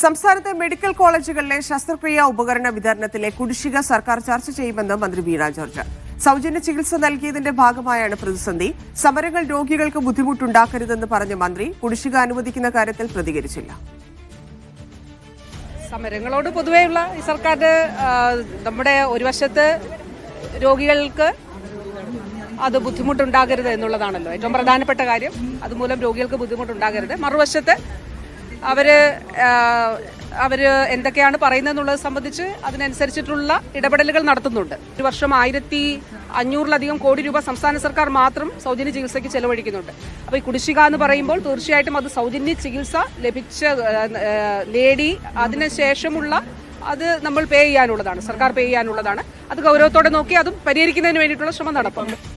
സംസ്ഥാനത്തെ മെഡിക്കൽ കോളേജുകളിലെ ശസ്ത്രക്രിയ ഉപകരണ വിതരണത്തിലെ കുടിശ്ശിക സർക്കാർ ചർച്ച ചെയ്യുമെന്ന് മന്ത്രി വീണ ജോർജ്. സൗജന്യ ചികിത്സ നൽകിയതിന്റെ ഭാഗമായാണ് പ്രതിസന്ധി. സമരങ്ങൾ രോഗികൾക്ക് ബുദ്ധിമുട്ടുണ്ടാക്കരുതെന്ന് പറഞ്ഞ മന്ത്രി കുടിശ്ശിക അനുവദിക്കുന്ന കാര്യത്തിൽ പ്രതികരിച്ചില്ല. സമരങ്ങളോട് പൊതുവെയുള്ള ഈ സർക്കാരിന്റെ നമ്മുടെ ഒരു വശത്ത് രോഗികൾക്ക് അത് ബുദ്ധിമുട്ടുണ്ടാകരുത് എന്നുള്ളതാണല്ലോ ഏറ്റവും പ്രധാനപ്പെട്ട കാര്യം. അതുമൂലം രോഗികൾക്ക് ബുദ്ധിമുട്ടുണ്ടാകരുത്. മറുവശത്ത് അവർ അവർ എന്തൊക്കെയാണ് പറയുന്നതെന്നുള്ളത് സംബന്ധിച്ച് അതിനനുസരിച്ചിട്ടുള്ള ഇടപെടലുകൾ നടത്തുന്നുണ്ട്. ഒരു വർഷം ആയിരത്തി അഞ്ഞൂറിലധികം കോടി രൂപ സംസ്ഥാന സർക്കാർ മാത്രം സൗജന്യ ചികിത്സയ്ക്ക് ചെലവഴിക്കുന്നുണ്ട്. അപ്പോൾ ഈ കുടിശ്ശിക എന്ന് പറയുമ്പോൾ തീർച്ചയായിട്ടും അത് സൗജന്യ ചികിത്സ ലഭിച്ച നേടി അതിനുശേഷമുള്ള അത് നമ്മൾ പേ ചെയ്യാനുള്ളതാണ് സർക്കാർ പേ ചെയ്യാനുള്ളതാണ്. അത് ഗൗരവത്തോടെ നോക്കി അതും പരിഹരിക്കുന്നതിന് വേണ്ടിയിട്ടുള്ള ശ്രമം നടത്തും